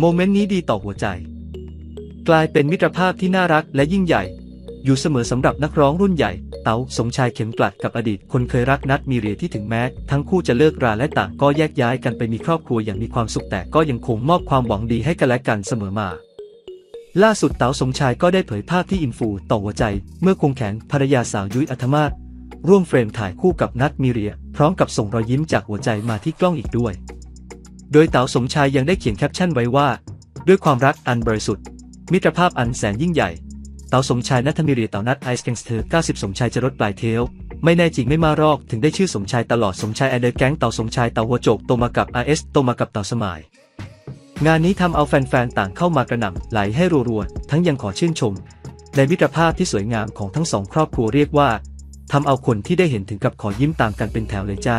โมเมนต์นี้ดีต่อหัวใจ กลายเป็นมิตรภาพที่น่ารักและยิ่งใหญ่ อยู่เสมอสำหรับนักร้องรุ่นใหญ่ เต๋าสมชายเข็มกลัดกับอดีต คนเคยรักนัดมีเรียที่ถึงแม้ ทั้งคู่จะเลิกราและต่างก็แยกย้ายกันไปมีครอบครัวอย่างมีความสุขแต่ก็ยังคงมอบความหวังดีให้กันและกันเสมอมาล่าสุดเต๋าสมชายก็ได้เผยภาพที่อินฟูต่อหัวใจ เมื่อควงแขนภรรยาสาวยุ้ยอัธมาศร่วมเฟรมถ่ายคู่กับนัดมีเรีย พร้อมกับส่งรอยยิ้มจากหัวใจมาที่กล้องอีกด้วย โดยเต๋าสมชายยังได้เขียนแคปชั่นไว้ว่า ด้วยความรักอันบริสุทธิ์ มิตรภาพอันแสนยิ่งใหญ่ เต๋าสมชายนัทมิรีเต๋านัดไอซ์แกงสเตอร์90 สมชายจะรดปลายเทลไม่แน่จริงไม่มารอกถึงได้ชื่อสมชายตลอดสมชายแอนเดอร์แก๊งเต๋าสมชายเต๋าหัวโจกโตมากับ RS โตมากับเต๋าสมายงานนี้ทำเอาแฟนๆ ต่างเข้ามากระหน่ำไหลให้รัวๆ ทั้งยังขอชื่นชม ในมิตรภาพที่สวยงามของทั้งสองครอบครัวเรียกว่าทำเอาคนที่ได้เห็นถึงกับขอยิ้มตามกันเป็นแถวเลยจ้า